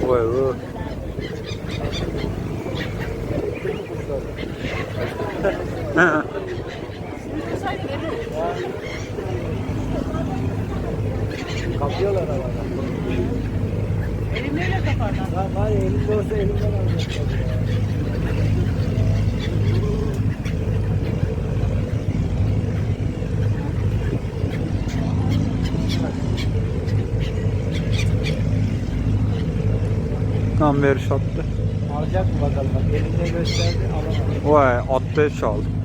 Vay vay. Kapıyorlar arada. Elimle kaparlar. Var, var elimde olsa elimden alacaklar. Tam veriş attı. Alacak mı bakalım bak elimde gösterdi alamadı. Vay atlayış aldı.